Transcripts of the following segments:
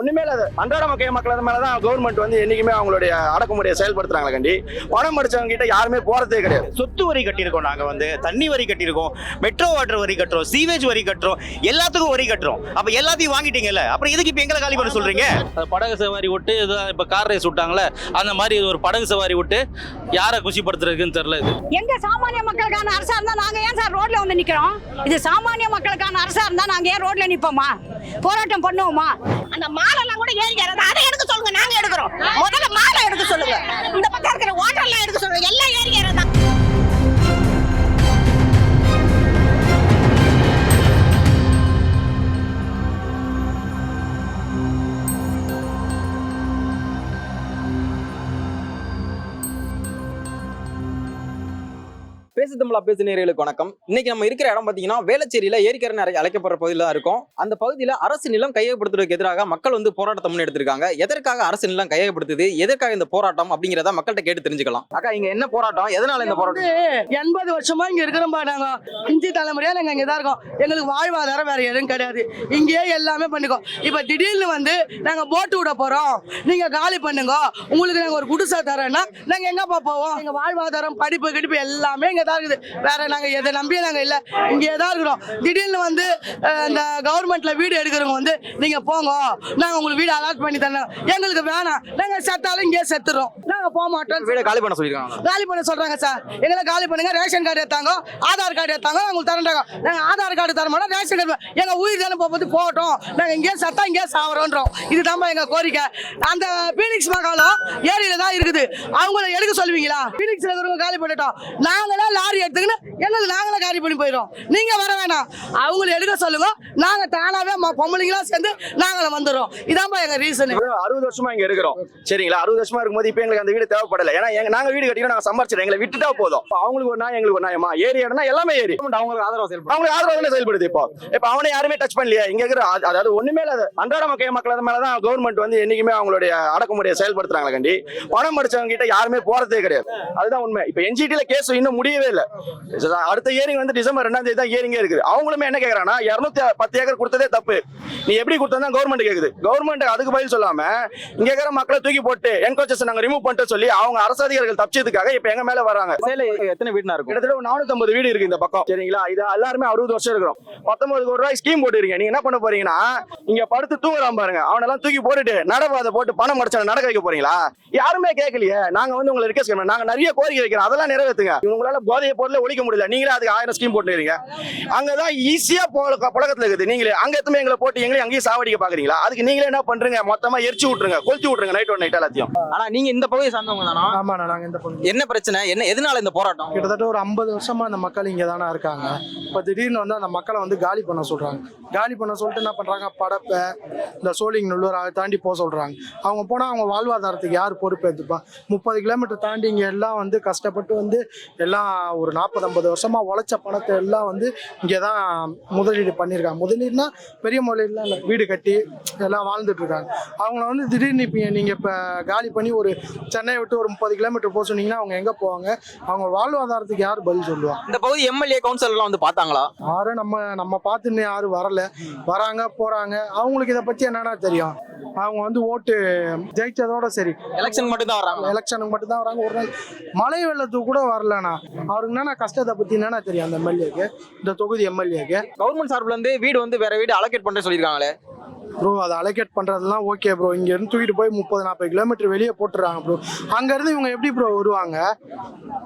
ஒண்ணுமே இல்லாத அன்றாட மக்கள் மக்கள் மேலதான் கவர்மெண்ட் வந்து என்னைக்குமே அவங்களுடைய அடக்குமுறையை செயல்படுத்துறாங்களே கண்டி. பணம் படிச்சவங்க கிட்ட யாருமே போறதே கிடையாது. சொத்து வரி கட்டியிருக்கோம் நாங்க வந்து தண்ணி வரி கட்டியிருக்கோம் மெட்ரோ வாட்டர் வரி கட்டுறோம் சீவேஜ் வரி கட்டுறோம் எல்லாத்துக்கும் வரி கட்டுறோம். அப்ப எல்லாத்தையும் வாங்கிட்டீங்கல்ல? அப்புறம் எதுக்கு இப்ப எங்களை காலி பண்ண சொல்றீங்க? படகு சவாரி விட்டு இதான் இப்போ கார் ரேஸ் விட்டாங்களே அந்த மாதிரி இது ஒரு படகு சவாரி விட்டு யாரை குஷிப்படுத்துறதுக்குன்னு தெரியல இது. எங்க சாமானிய மக்களுக்கான அரசா இருந்தா நாங்க ஏன் சார் ரோட்ல வந்து நிக்கிறோம்? இது சாமானிய மக்களுக்கான அரசா இருந்தா நாங்க ஏன் ரோட்ல நிப்போமா? போராட்டம் பண்ணுவோமா? அந்த மாலெல்லாம் கூட ஏறி இறங்க அதை எடுக்க சொல்லுங்க நாங்க எடுக்கிறோம். முதல்ல மாலை எடுக்க சொல்லுங்க. இந்த பக்கம் இருக்கிற ஓட்டெல்லாம் எடுக்க சொல்லுங்க. எல்லாம் ஏறி இறங்க பேசு தமிழா பேசு நேர்களுக்கு வணக்கம். இன்னைக்கு நம்ம இருக்கிற இடம் பாத்தீங்கன்னா வேளச்சேரியில ஏரிக்கரை அழைக்கப்படுற பகுதியில தான் இருக்கும். அந்த பகுதியில அரசு நிலம் கையகப்படுத்துவதற்கு எதிராக மக்கள் வந்து போராட்டத்தை முன்னெடுத்திருக்காங்க. எதற்காக அரசு நிலம் கையகப்படுத்துது? எதற்காக இந்த போராட்டம் அப்படிங்கிறத மக்கள்கிட்ட கேட்டு தெரிஞ்சுக்கலாம். அக்கா இங்க என்ன போராட்டம்? எதனால இந்த போராட்டம்? எண்பது வருஷமா இங்க இருக்கிறோம்பா நாங்க. இஞ்சி தலைமுறையா நாங்க இங்க தான் இருக்கோம். எங்களுக்கு வாழ்வாதாரம் வேற எதுவும் கிடையாது. இங்கேயே எல்லாமே பண்ணிக்கோ. இப்ப திடீர்னு வந்து நாங்க போட்டு விட போறோம். நீங்க காலி பண்ணுங்க. உங்களுக்கு நாங்க ஒரு குடிசை தரேன்னா நாங்க எங்கப்பா போவோம்? எங்க வாழ்வாதாரம் படிப்பு கிடிப்பு எல்லாமே இங்க தான் இருக்குது வேற நாங்க எதை நம்பியே நாங்க இல்ல. இங்கே தான் இருக்கிறோம் திடீர்னு வந்து இந்த கவர்மெண்ட்ல வீடு எடுக்கிறவங்க வந்து நீங்க போங்க. நாங்க உங்களுக்கு வீடு அலாட் பண்ணி தரோம் எங்களுக்கு வேணாம். நாங்க செத்தாலும் இங்கேயே செத்துறோம். நாங்க போக மாட்டோம் வீட காலி பண்ண சொல்லியிருக்காங்க. காலி பண்ண சொல்றாங்க சார். எங்களை காலி பண்ணுங்க. ரேஷன் கார்டு எடுத்தாங்க ஆதார் கார்டு எடுத்தாங்க உங்களுக்கு தரண்டாங்க நாங்க ஆதார் கார்டு தர மாட்டோம். ரேஷன் கார்டு எங்க உயிர் தானே போகும்போது போகட்டும். நாங்க இங்கேயே சத்தா இங்கேயே சாவறோன்றோம். இதுதான் எங்க கோரிக்கை. அந்த பீனிக்ஸ் மகாலம் ஏரியில தான் இருக்குது. அவங்கள எடுக்க சொல்லுவீங்களா? பீனிக்ஸ்ல இருக்கிறவங்க காலி பண்ணிட்டோம். நாங்களே லாரி எடுத்துக்கின்னு எங்களுக்கு நாங்களே காலி பண்ணி போயிடும் நீங்க வர வேணாம். அவங்கள எடுக்க சொல்லுங்க. நாங்க தானாவே ம- பொம்பளைங்களா சேர்ந்து நாங்கள வந்துடுறோம். இதான்பா எங்க ரீசன் அறுபது வருஷமா இங்க இருக்கிறோம். சரிங்களா? அறுபது வருஷமா இருக்கும்போது இப்ப எங்களுக்கு அந்த வீடு தேவைப்படல. ஏன்னா எங்க நாங்க வீடு கட்டிக்கணும் நாங்க சம்பாரிச்சிடும் எங்களை விட்டுட்டா போதும். இப்ப அவங்களுக்கு ஒரு நாய் எங்களுக்கு ஒரு நாயமா ஏரி இடம்னா எல்லாமே ஏரி. அவங்களுக்கு ஆதரவு செயல்படும் அவங்களுக்கு ஆதரவு செயல்படுது இப்போ? இப்ப அவனை யாருமே டச் பண்ணலையே. இங்க இருக்கிற அதாவது ஒண்ணுமே இல்லாத அன்றாட மக்கள் மக்கள் மேலதான் கவர்மெண்ட் வந்து என்னைக்குமே அவங்களுடைய அடக்குமுறையை செயல்படுத்துறாங்களே கண்டி. பணம் படிச்சவங்க கிட்ட யாருமே போறதே கிடையாது. அதுதான் உண்மை. இப்ப என்ஜிடில கேஸ் இன்னும் முடியவே இல்லை. அடுத்த ஏரிங் வந்து டிசம்பர் ரெண்டாம் தேதி தான் ஏரிங்கே இருக்குது. அவங்களுமே என்ன கேக்குறாங்கன்னா இருநூத்தி பத்து ஏக்கர் கொடுத்ததே தப்பு. நீ எப்படி கொடுத்தா கவர்மெண்ட் கேக்குது. கவர்மெண்ட் அதுக்கு பதில் சொல்லாம இங்க இருக்கிற மக்களை தூக்கி போட்டு என்கோச்சஸ் நாங்க ரிமூவ் பண்ணிட்டு சொல்லி அவங்க அரசு அதிகாரிகள் தப்பிச்சதுக்காக இப்ப எங்க மேல வராங்க. எத்தனை வீடுனா இருக்கும்? கிட்டத்தட்ட 450 வீடு இருக்கு இந்த பக்கம். சரிங்களா? இது எல்லாருமே அறுபது வருஷம் இருக்கிறோம். பத்தொன்பது கோடி ரூபாய் ஸ்கீம் போட்டுருக்கீங்க. நீங்க என்ன பண்ண போறீங்கன்னா இங்க படுத்து தூங்குறான் பாருங்க. அவனெல்லாம் தூக்கி போட்டுட்டு நடவாத போட்டு பணம் முடிச்சா நடக்க வைக்க போறீங்களா? யாருமே கேட்கலையே நாங்க வந்து உங்களை ரிக்வஸ்ட் நாங்க நிறைய கோரிக்கை வைக்கிறோம். அதெல்லாம் நிறைவேற்றுங்க உங்களால போதைய பொருளை ஒழிக்க முடியல. நீங்களே அதுக்கு ஆயிரம் ஸ்கீம் போட்டுருக்கீங்க. அங்கதான் ஈஸியா புழக்கத்துல இருக்குது. நீங்களே அங்க எத்தனை எங்களை போட்டு எங்களையும் அங்கேயும் சாவடிக்க பாக்குறீங்களா? அதுக்கு நீங்களே என்ன பண்றீங்க? மொத்தமா எரிச்சு விட்டுருங்க. கொளுத்தி விட்டுருங்க நைட் ஒன் நைட் எல்லாத்தையும். ஆனா நீங்க இந்த பகுதியை சார்ந்தவங்க தானா? ஆமாண்ணா நாங்கள் இந்த பகுதி. என்ன பிரச்சனை? என்ன எதனால இந்த போராட்டம்? கிட்டத்தட்ட ஒரு ஐம்பது வருஷமா அந்த மக்கள் இங்கே தானே இருக்காங்க. இப்போ திடீர்னு வந்து அந்த மக்களை வந்து காலி பண்ண சொல்றாங்க. காலி பண்ண சொல்லிட்டு என்ன பண்றாங்க? படப்பை இந்த சோழிங் நல்லூர் அதை தாண்டி போக சொல்றாங்க. அவங்க போனால் அவங்க வாழ்வாதாரத்துக்கு யார் பொறுப்பு எடுத்துப்பா முப்பது கிலோமீட்டர் தாண்டி இங்கே எல்லாம் வந்து கஷ்டப்பட்டு வந்து எல்லாம் ஒரு நாற்பது ஐம்பது வருஷமா உழைச்ச பணத்தை எல்லாம் வந்து இங்கே தான் முதலீடு பண்ணியிருக்காங்க. முதலீடுனா பெரிய முதலீடுலாம் இல்லை வீடு கட்டி எல்லாம் வாழ்ந்துட்டு இருக்காங்க. அவங்கள வந்து திடீர்னு இப்போ நீங்கள் இப்போ காலி பண்ணி ஒரு சென்னையை விட்டு ஒரு முப்பது கிலோமீட்டர் போக சொன்னீங்கன்னா அவங்க எங்கே போவாங்க? அவங்க வாழ்வாதாரத்துக்கு யார் பதில் சொல்லுவா? இந்த பகுதி எம்எல்ஏ கவுன்சிலர் எல்லாம் வந்து பார்த்தாங்களா? யாரும் நம்ம நம்ம பார்த்து இன்னும் யாரும் வரல. வராங்க போறாங்க. அவங்களுக்கு இதை பத்தி என்னன்னா தெரியும். அவங்க வந்து ஓட்டு ஜெயிச்சதோட சரி. எலெக்ஷன் மட்டும் தான் வராங்க. எலெக்ஷனுக்கு மட்டும் தான் வராங்க. ஒரு நாள் மழை வெள்ளத்துக்கு கூட வரலண்ணா. அவருக்கு என்னன்னா கஷ்டத்தை பத்தி என்னன்னா தெரியும் அந்த எம்எல்ஏக்கு? இந்த தொகுதி எம்எல்ஏக்கு? கவர்மெண்ட் சார்பில் இருந்து வீடு வந்து வேற வீடு அலோகேட் பண்றேன்னு சொல்லியிருக்காங்களே. ப்ரோ அதை அலோகேட் பண்றதெல்லாம் ஓகே ப்ரோ இங்க இருந்து தூக்கிட்டு போய் முப்பது நாற்பது கிலோமீட்டர் வெளியே போட்டுறாங்க ப்ரோ அங்க இருந்து இவங்க எப்படி ப்ரோ வருவாங்க?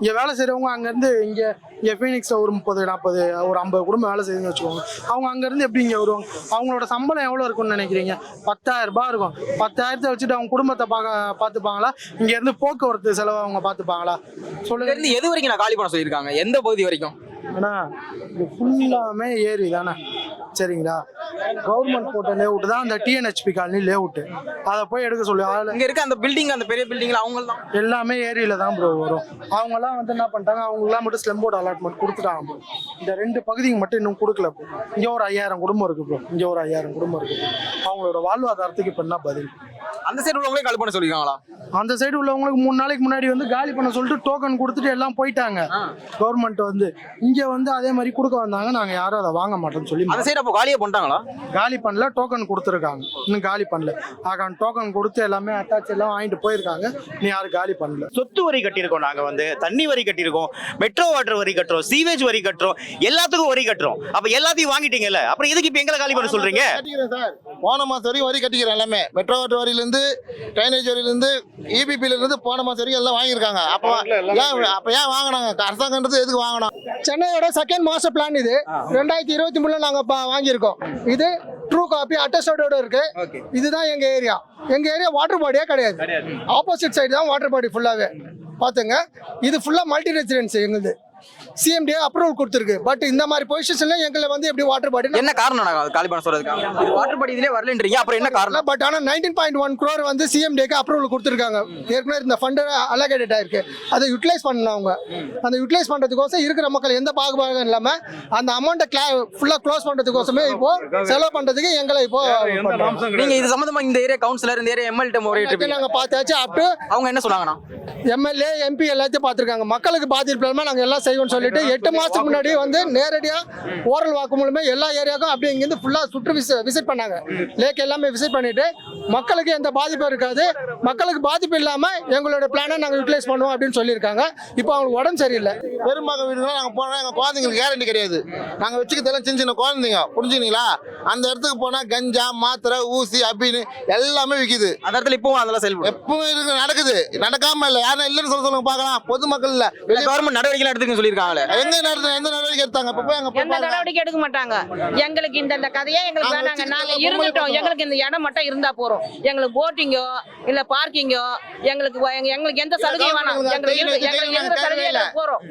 இங்க வேலை செய்றவங்க அங்க இருந்து இங்க இங்க ஃபீனிக்ஸ்ல ஒரு முப்பது நாற்பது ஒரு ஐம்பது குடும்பம் வேலை செய்யுதுன்னு வச்சுக்கோங்க. அவங்க அங்க இருந்து எப்படி இங்க வருவாங்க? அவங்களோட சம்பளம் எவ்வளவு இருக்கும்னு நினைக்கிறீங்க? பத்தாயிரம் ரூபாய் இருக்கும். பத்தாயிரத்தை வச்சுட்டு அவங்க குடும்பத்தை பார்க்க பார்த்துப்பாங்களா? இங்க இருந்து போக்குவரத்து செலவு அவங்க பார்த்துப்பாங்களா? சொல்லுங்க. இருந்து எது வரைக்கும் நான் காலி பண்ண சொல்லியிருக்காங்க? எந்த பகுதி வரைக்கும்? அண்ணா ஃபுல்லாமே ஏரி தானே? சரிங்களா? கவர்மெண்ட் போட்ட லேஅவுட் தான் அந்த டிஎன்ஹெச்பி காலனி லேஅவுட் அதை போய் எடுக்க சொல்லி. இங்க இருக்க அந்த பில்டிங் அந்த பெரிய பில்டிங்ல அவங்க தான் எல்லாமே ஏரியில தான் ப்ரோ வரும். அவங்கெல்லாம் வந்து என்ன பண்ணிட்டாங்க? அவங்களாம் மட்டும் ஸ்லெம் போர்டு அலாட்மெண்ட் கொடுத்துட்டாங்க ப்ரோ இந்த ரெண்டு பகுதிக்கு மட்டும் இன்னும் கொடுக்கல ப்ரோ இங்கே ஒரு ஐயாயிரம் குடும்பம் இருக்கு ப்ரோ இங்கே ஒரு ஐயாயிரம் குடும்பம் இருக்கு. அவங்களோட வாழ்வாதாரத்துக்கு இப்போ என்ன பதில்? அந்த சைடு உள்ளவங்களே காலி பண்ண சொல்லிருக்காங்களா? அந்த சைடு உள்ளவங்களுக்கு மூணு நாளைக்கு முன்னாடி வந்து காலி பண்ண சொல்லிட்டு டோக்கன் கொடுத்துட்டு எல்லாம் போயிட்டாங்க. கவர்மெண்ட் வந்து. இங்க வந்து அதே மாதிரி கொடுக்க வந்தாங்க. நாங்க யாரும் அதை வாங்க மாட்டோம்னு சொல்லி அந்த சைடு அப்போ காலியே பண்ணிட்டாங்களா? காலி பண்ணல டோக்கன் கொடுத்துருக்காங்க. இன்னும் காலி பண்ணல. ஆக டோக்கன் கொடுத்து எல்லாமே அட்டாச் எல்லாம் வாங்கிட்டு போயிருக்காங்க. நீ யாரும் காலி பண்ணல. சொத்து வரி கட்டியிருக்கோம். நாங்க வந்து தண்ணி வரி கட்டியிருக்கோம். மெட்ரோ வாட்டர் வரி கட்டுறோம். சீவேஜ் வரி கட்டுறோம். எல்லாத்துக்கும் வரி கட்டுறோம். அப்ப எல்லாத்தையும் வாங்கிட்டீங்கல்ல? அப்புறம் எதுக்கு இப்ப எங்களை காலி பண்ண சொல்றீங்க? கட்டிக்கிறேன் சார். போன மாசம் வரைக்கும் வரி கட்டிக்கிறேன் எல்லாமே. மெட்ரோ வாட்டர் வரியிலேருந்து ட்ரைனேஜ் வரியிலேருந்து இபிபில இருந்து போன மாசம் வரைக்கும் எல்லாம் வாங்கியிருக்காங்க. அப்போ ஏன் அப்போ ஏன் வாங்கினாங்க? அரசாங்கன்றது எதுக்கு வாங்கினோம்? சென்னையோட செகண்ட் மாஸ்டர் பிளான் இது. ரெண்டாயிரத்தி இருபத்தி மூணுல நாங்க பா- வாங்கியிருக்கோம். இது ட்ரூ காப்பி அட்டஸ்டோட இருக்கு. இதுதான் எங்க ஏரியா எங்க ஏரியா வாட்டர் பாடியே கிடையாது. ஆப்போசிட் சைடு தான் வாட்டர் பாடி ஃபுல்லாவே பாத்துங்க. இது ஃபுல்லா மல்டி ரெசிடென்சி எங்களுது. சிஎம்டிஏ அப்ரூவல் கொடுத்துருக்கு. பட் இந்த மாதிரி பொசிஷன்ல எங்களை வந்து எப்படி வாட்டர் பாடி என்ன காரணம் நாங்க காலி பண்ண சொல்றதுக்காக இது வாட்டர் பாடி இதுலயே வரலன்றீங்க. அப்புறம் என்ன காரணம்? பட் ஆனால் நைன்டீன் பாயிண்ட் ஒன் க்ரோர் வந்து சிஎம்டிக்கு அப்ரூவல் கொடுத்துருக்காங்க. ஏற்கனவே இந்த ஃபண்டு அலோகேட்டட் ஆயிருக்கு. அதை யூட்டிலைஸ் பண்ணணும் அவங்க. அந்த யூட்டிலைஸ் பண்ணுறதுக்கோசம் இருக்கிற மக்கள் எந்த பாகுபாடும் இல்லாமல் அந்த அமௌண்ட்டை கிளா ஃபுல்லாக க்ளோஸ் பண்ணுறதுக்கோசமே இப்போ செலவு பண்ணுறதுக்கு எங்களை இப்போ நீங்க இது சம்பந்தமா இந்த ஏரியா கவுன்சிலர் இந்த ஏரியா எம்எல்ஏ முறையிட்டு நாங்கள் பார்த்தாச்சு அப் டு அவங்க என்ன சொன்னாங்கண்ணா? எம்எல்ஏ எம்பி எல்லாத்தையும் பார்த்துருக்காங்க. மக்களுக்கு பாதிப்பு இல்லாமல் நாங்கள் எல்லாம் செய்வோம்னு சொல்லிட்டு எட்டு மாதத்துக்கு முன்னாடி வந்து நேரடியாக ஓரல் வாக்கு மூலமே எல்லா ஏரியாவுக்கும் அப்படியே இங்கேருந்து ஃபுல்லாக சுற்று விசி விசிட் பண்ணாங்க. லேக் எல்லாமே விசிட் பண்ணிட்டு மக்களுக்கு எந்த பாதிப்பும் இருக்காது. மக்களுக்கு பாதிப்பு இல்லாமல் எங்களோட பிளானை நாங்கள் யூட்டிலைஸ் பண்ணுவோம் அப்படின்னு சொல்லியிருக்காங்க. இப்போ அவங்களுக்கு உடம்பு சரியில்லை. பெரும்பாக்கம் வீடுனா நாங்கள் போனால் எங்கள் குழந்தைங்களுக்கு கேரண்டி கிடையாது. நாங்கள் வச்சுக்கிறதெல்லாம் சின்ன சின்ன குழந்தைங்க. புரிஞ்சுங்களா அந்த இடத்துக்கு போனால் கஞ்சா மாத்திரை ஊசி அப்படின்னு எல்லாமே விற்கிது அந்த இடத்துல இப்பவும் அதெல்லாம் செயல்படும். எப்பவும் இருக்கு நடக்குது. நடக்காம இல்லை. யாரும் இல்லைன்னு சொல்ல சொல்லுங்க பார்க்கலாம். பொதுமக்கள் இல்லை. கவர்மெண்ட் நடவடிக்கை எடுத்துக்கன்னு சொல்லியிருக்காங்களே. எங்க நடத்த எந்த நடவடிக்கை எடுத்தாங்க? அப்ப போய் அங்க போய் எந்த. நடவடிக்கை எடுக்க மாட்டாங்க. எங்களுக்கு இந்த இந்த கதையே எங்களுக்கு வேணாங்க. நாங்க வச்சுக்கிட்டு இருந்துட்டோம். எங்களுக்கு இந்த இடம் மட்டும் இருந்தா போறோம். எங்களுக்கு போட்டிங்கோ இல்ல பார்க்கிங்கோ எங்களுக்கு எங்களுக்கு எந்த சலுகையும் வேணாம். எங்களுக்கு எங்களுக்கு எந்த போறோம்.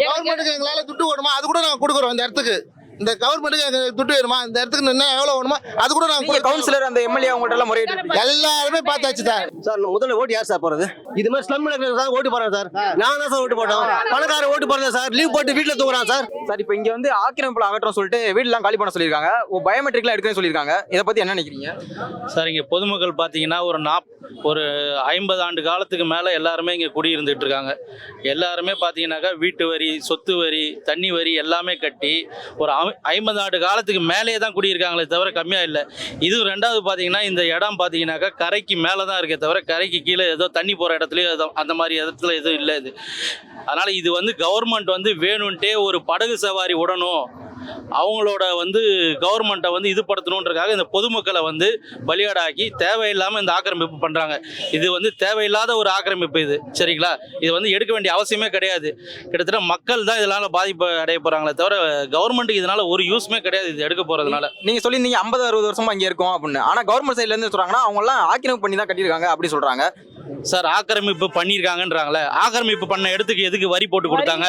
கவர்மெண்ட்டுக்கு எங்களால துட்டு வேணுமா அது கூட நாங்க கொடுக்குறோம் இந்த இடத்துக்கு. இந்த கவர்மெண்ட்டுக்கு எங்களுக்கு துட்டு வேணுமா? இந்த இடத்துக்கு என்ன எவ்வளவு வேணுமோ அது கூட நாங்க. கவுன்சிலர் அந்த எம்எல்ஏ அவங்கள்ட்ட எல்லாம் முறையிட்டு எல்லாருமே பார்த்தாச்சு சார். சார் முதல்ல ஓட்டு யார் சார் போறது? இது மாதிரி ஸ்லம் சார் ஓட்டு போறேன் சார். நான் தான் சார் ஓட்டு போட்டோம். பணக்கார ஓட்டு போறேன் சார். லீவ் போட்டு வீட்டுல தூங்குறான் சார். சார் இப்போ இங்க வந்து ஆக்கிரமிப்புல அகற்றம் சொல்லிட்டு வீடெல்லாம் காலி பண்ண சொல்லியிருக்காங்க. பயோமெட்ரிக்லாம் எடுக்கணும்னு சொல்லியிருக்காங்க. இதை பத்தி என்ன நினைக்கிறீங்க? சார் இங்கே பொதுமக்கள் பார்த்தீங்கன்னா ஒரு நாப் ஒரு ஐம்பது ஆண்டு காலத்துக்கு மேலே எல்லாருமே இங்கே குடியிருந்துட்டு இருக்காங்க. எல்லாருமே பார்த்தீங்கன்னாக்கா வீட்டு வரி சொத்து வரி தண்ணி வரி எல்லாமே கட்டி ஒரு ஐ- ஐம்பது ஆண்டு காலத்துக்கு மேலேயே தான் குடியிருக்காங்களே தவிர கம்மியாக இல்லை. இது ரெண்டாவது பார்த்தீங்கன்னா இந்த இடம் பார்த்தீங்கன்னாக்கா கரைக்கு மேலே தான் இருக்கே தவிர கரைக்கு கீழே ஏதோ தண்ணி போகிற இடத்துலையோ ஏதோ அந்த மாதிரி இடத்துல எதுவும் இல்லை இது. அதனால் இது வந்து கவர்மெண்ட் வந்து வேணும்ன்ட்டே ஒரு படகு சவாரி விடணும். அவங்களோட வந்து கவர்மெண்ட்டை வந்து இது படுத்தணுன்றக்காக இந்த பொதுமக்களை வந்து பலியாடாக்கி தேவையில்லாமல் இந்த ஆக்கிரமிப்பு பண்ணுறாங்க இது வந்து தேவையில்லாத ஒரு ஆக்கிரமிப்பு இது. சரிங்களா? இது வந்து எடுக்க வேண்டிய அவசியமே கிடையாது. கிட்டத்தட்ட மக்கள் தான் இதனால பாதிப்பு அடைய போகிறாங்களே தவிர கவர்மெண்ட்டுக்கு இதனால ஒரு யூஸ்மே கிடையாது இது எடுக்க போகிறதுனால நீங்க சொல்லியிருந்தீங்க ஐம்பது அறுபது வருஷமா இங்க இருக்கோம் அப்படின்னு. ஆனா கவர்மெண்ட் சைட்ல இருந்து சொல்றாங்கன்னா அவங்க எல்லாம் ஆக்கிரமிப்பு பண்ணி தான் கட்டியிருக்காங்க அப்படி சொல்றாங்க. சார் ஆக்கிரமிப்பு பண்ணியிருக்காங்கன்றாங்களே. ஆக்கிரமிப்பு பண்ண இடத்துக்கு எதுக்கு வரி போட்டு கொடுத்தாங்க?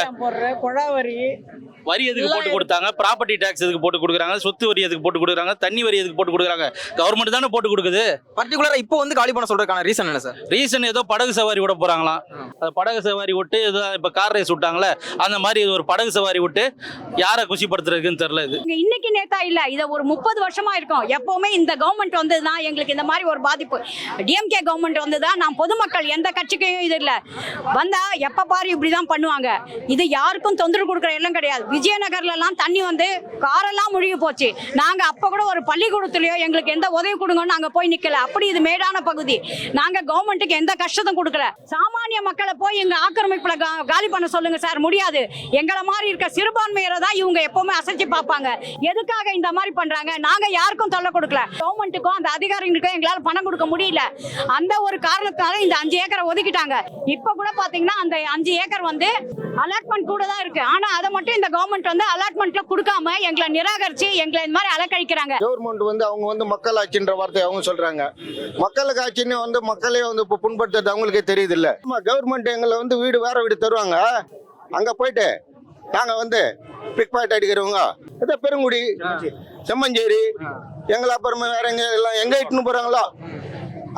வரி எதுக்கு போட்டு கொடுத்தாங்க? ப்ராப்பர்ட்டி டேக்ஸ் எதுக்கு போட்டு கொடுக்குறாங்க? சொத்து வரி எதுக்கு போட்டு கொடுக்குறாங்க? தண்ணி வரி எதுக்கு போட்டு கொடுக்குறாங்க? கவர்மெண்ட் தானே போட்டு கொடுக்குது. பர்டிகுலரா இப்போ வந்து காலி பண்ண சொல்றதுக்கான ரீசன் என்ன சார் ரீசன் ஏதோ படகு சவாரி விட போறாங்களாம். அது படகு சவாரி விட்டு ஏதோ இப்போ கார் ரேஸ் விட்டாங்களே அந்த மாதிரி இது ஒரு படகு சவாரி விட்டு யாரை குஷிப்படுத்துறதுக்குன்னு தெரியல இது. இன்னைக்கு நேத்தா இல்ல இத ஒரு முப்பது வருஷமா இருக்கும். எப்பவுமே இந்த கவர்மெண்ட் வந்ததுதான் எங்களுக்கு இந்த மாதிரி ஒரு பாதிப்பு. டிஎம்கே கவர்மெண்ட் வந்ததுதான் நான் பொதுமக்கள் எந்த கட்சிக்கும் இது இல்ல. வந்தா எப்ப பாரு இப்படிதான் பண்ணுவாங்க. இது யாருக்கும் தொந்தரவு கொடுக்குற எல்லாம் கிடையாது. விஜயநகர்லெல்லாம் தண்ணி வந்து காரெல்லாம் முழுகி போச்சு. நாங்கள் அப்போ கூட ஒரு பள்ளிக்கூடத்துலையோ எங்களுக்கு எந்த உதவி கொடுங்கன்னு நாங்கள் போய் நிற்கல அப்படி இது மேடான பகுதி. நாங்கள் கவர்மெண்ட்டுக்கு எந்த கஷ்டத்தும் கொடுக்கல. சாமானிய மக்களை போய் எங்கள் ஆக்கிரமிப்பில் கா- காலி பண்ண சொல்லுங்க சார் முடியாது. எங்களை மாதிரி இருக்க சிறுபான்மையரை தான் இவங்க எப்பவுமே அசைச்சு பார்ப்பாங்க. எதுக்காக இந்த மாதிரி பண்ணுறாங்க நாங்கள் யாருக்கும் தொல்லை கொடுக்கல. கவர்மெண்ட்டுக்கும் அந்த அதிகாரிகளுக்கும் எங்களால் பணம் கொடுக்க முடியல. அந்த ஒரு காரணத்தால இந்த அஞ்சு ஏக்கரை ஒதுக்கிட்டாங்க. இப்போ கூட பார்த்தீங்கன்னா அந்த அஞ்சு ஏக்கர் வந்து அலாட்மெண்ட் கூட தான் இருக்கு. ஆனால் அதை மட்டும் இந்த கவர்மெண்ட் கவர்மெண்ட் வந்து அலாட்மெண்ட்ல கொடுக்காம எங்களை நிராகரிச்சு எங்களை இந்த மாதிரி அலக்கழிக்கிறாங்க கவர்மெண்ட் வந்து அவங்க வந்து மக்கள் ஆட்சின்ற வார்த்தை அவங்க சொல்றாங்க. மக்களுக்கு ஆட்சின்னு வந்து மக்களே வந்து இப்போ புண்படுத்துறது அவங்களுக்கே தெரியுது இல்ல கவர்மெண்ட் எங்களை வந்து வீடு வேற வீடு தருவாங்க. அங்க போயிட்டு நாங்க வந்து பிக் பாக்கெட் அடிக்கிறவங்க. இதோ பெருங்குடி செம்மஞ்சேரி எங்களை அப்புறமா வேற எங்க எல்லாம் எங்க இட்டுன்னு போறாங்களோ?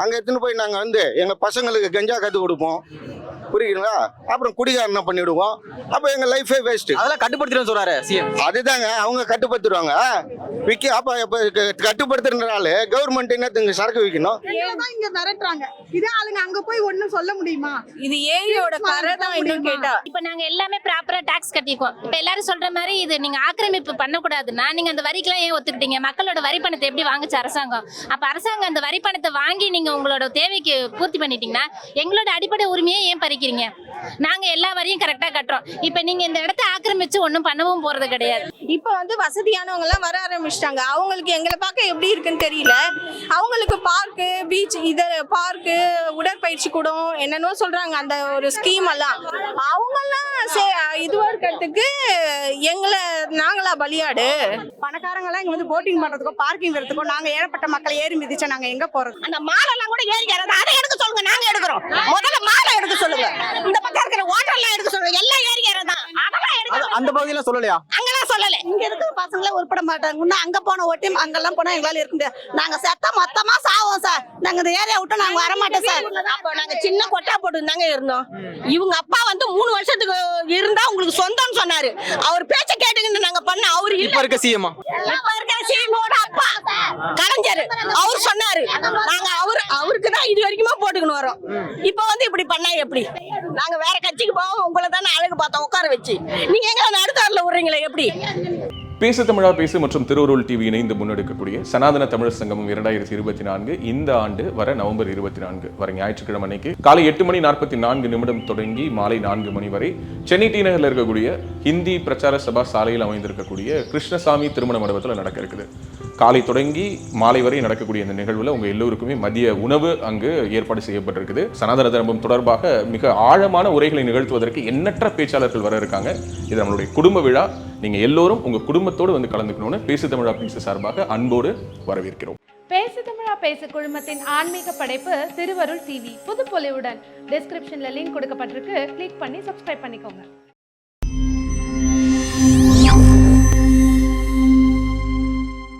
அங்க எடுத்துன்னு போய் நாங்க வந்து எங்க பசங்களுக்கு கஞ்சா கத்து கொடுப்போம். புரியுதுங்களா? அப்புறம் குடிகாரம் என்ன பண்ணிவிடுவோம் அப்போ எங்கள் லைஃபே வேஸ்ட்டு அதெல்லாம் கட்டுப்படுத்திடும் சொல்றாரு சிஎம் அதுதாங்க அவங்க கட்டுப்படுத்திடுவாங்க. விற்க அப்போ இப்போ கட்டுப்படுத்துறதுனால கவர்மெண்ட் என்னத்துங்க சரக்கு விற்கணும் இங்க மிரட்டுறாங்க. இதே ஆளுங்க அங்க போய் ஒண்ணும் சொல்ல முடியுமா? இது ஏரியோட கரை தான் இன்னும் கேட்டா. இப்ப நாங்க எல்லாமே ப்ராப்பரா டாக்ஸ் கட்டிக்குவோம். இப்ப எல்லாரும் சொல்ற மாதிரி இது நீங்க ஆக்கிரமிப்பு பண்ணக்கூடாதுன்னா நீங்க அந்த வரிக்கெல்லாம் ஏன் ஒத்துக்கிட்டீங்க? மக்களோட வரி பணத்தை எப்படி வாங்குச்சு அரசாங்கம்? அப்ப அரசாங்கம் அந்த வரி பணத்தை வாங்கி நீங்க உங்களோட தேவைக்கு பூர்த்தி பண்ணிட்டீங்கன்னா எங்களோட அடிப்படை உரிமையை ஏன் நினைக்கிறீங்க? நாங்க எல்லா வரியும் கரெக்டா கட்டுறோம். இப்ப நீங்க இந்த இடத்த ஆக்கிரமிச்சு ஒண்ணும் பண்ணவும் போறது கிடையாது. இப்போ வந்து வசதியானவங்க எல்லாம் வர ஆரம்பிச்சிட்டாங்க. அவங்களுக்கு எங்களை பார்க்க எப்படி இருக்குன்னு தெரியல. அவங்களுக்கு பார்க்கு பீச் இது பார்க்கு உடற்பயிற்சி கூடம் என்னென்னோ சொல்றாங்க. அந்த ஒரு ஸ்கீம் எல்லாம். அவங்கெல்லாம் சே- இதுவா இருக்கிறதுக்கு எங்களை நாங்களா பலியாடு. பணக்காரங்க எல்லாம் இங்க வந்து போட்டிங் பண்றதுக்கோ பார்க்கிங் வரதுக்கோ நாங்க ஏழப்பட்ட மக்களை ஏறி மிதிச்சா நாங்க எங்க போறது? அந்த மாலெல்லாம் கூட ஏறி அதை எடுக்க சொல்லுங்க? நாங்க எடுக்கிறோம். முதல்ல மாலை எடுக்க சொல்லுங்க. இந்த பக்கம் இருக்கிற ஹோட்டல்லாம் எடுக்க சொல்லுங்க எல்லாம் ஏறி இறதான் அதெல்லாம் எடுக்க அந்த பகுதியெல்லாம் சொல்லலையா? அங்கெல்லாம் சொல்லல. இங்க இருக்கிற பசங்களே உருப்பட மாட்டாங்க. இன்னும் அங்க போன ஓட்டி அங்கெல்லாம் போனா எங்களால இருக்க முடியாது. நாங்க செத்தா மொத்தமா சாவோம் சார். நாங்க இந்த ஏரியா விட்டு நாங்க வர மாட்டோம் சார். அப்ப நாங்க சின்ன கொட்டா போட்டு தாங்க இருந்தோம். இவங்க அப்பா வந்து மூணு வருஷத்துக்கு இருந்தா உங்களுக்கு சொந்தம்னு சொன்னாரு. அவர் பேச்ச கேட்டுக்கிட்டு நாங்க பண்ண அவரு இப்ப இருக்க சிஎம் இப்ப இருக்கிற சீமோட அப்பா கலைஞர் அவர் சொன்னாரு. நாங்க அவர் அவருக்கு தான் இது வரைக்குமா போட்டுக்கணும் வரோம். இப்ப வந்து இப்படி பண்ணா எப்படி? நாங்க வேற கட்சிக்கு போவோம் உங்களை தானே அழகு பார்த்தோம் உட்கார வச்சு. நீங்க எங்க நடுத்தாரில் விடுறீங்களே எப்படி? பேசு தமிழா பேசு மற்றும் திருவருள் டிவி இணைந்து முன்னெடுக்கக்கூடிய சனாதன தமிழர் சங்கமம் இரண்டாயிரத்தி இருபத்தி நான்கு இந்த ஆண்டு வர நவம்பர் இருபத்தி நான்கு வர ஞாயிற்றுக்கிழமை அன்னைக்கு காலை எட்டு மணி நாற்பத்தி நான்கு நிமிடம் தொடங்கி மாலை நான்கு மணி வரை சென்னை டி நகரில் இருக்கக்கூடிய ஹிந்தி பிரச்சார சபா சாலையில் அமைந்திருக்கக்கூடிய கிருஷ்ணசாமி திருமண மண்டபத்தில் நடக்க இருக்குது. காலை தொடங்கி மாலை வரை நடக்கக்கூடிய இந்த நிகழ்வுல உங்க எல்லோருக்குமே மதிய உணவு அங்கு ஏற்பாடு செய்யப்பட்டிருக்குது. சனாதன தர்மம் தொடர்பாக மிக ஆழமான உரைகளை நிகழ்த்துவதற்கு எண்ணற்ற பேச்சாளர்கள் வர இருக்காங்க. இது நம்மளுடைய குடும்ப விழா. நீங்க எல்லோரும் உங்க குடும்பத்தோடு வந்து கலந்துக்கணும்னு பேசு தமிழா பேசு சார்பாக அன்போடு வரவேற்கிறோம். பேசு தமிழா பேசு குழுமத்தின் ஆன்மீக படைப்பு திருவருள் டிவி புதுப்பொலிவுடன். டிஸ்கிரிப்ஷனில் லிங்க் கொடுக்கப்பட்டிருக்கு. கிளிக் பண்ணி சப்ஸ்கிரைப் பண்ணிக்கோங்க.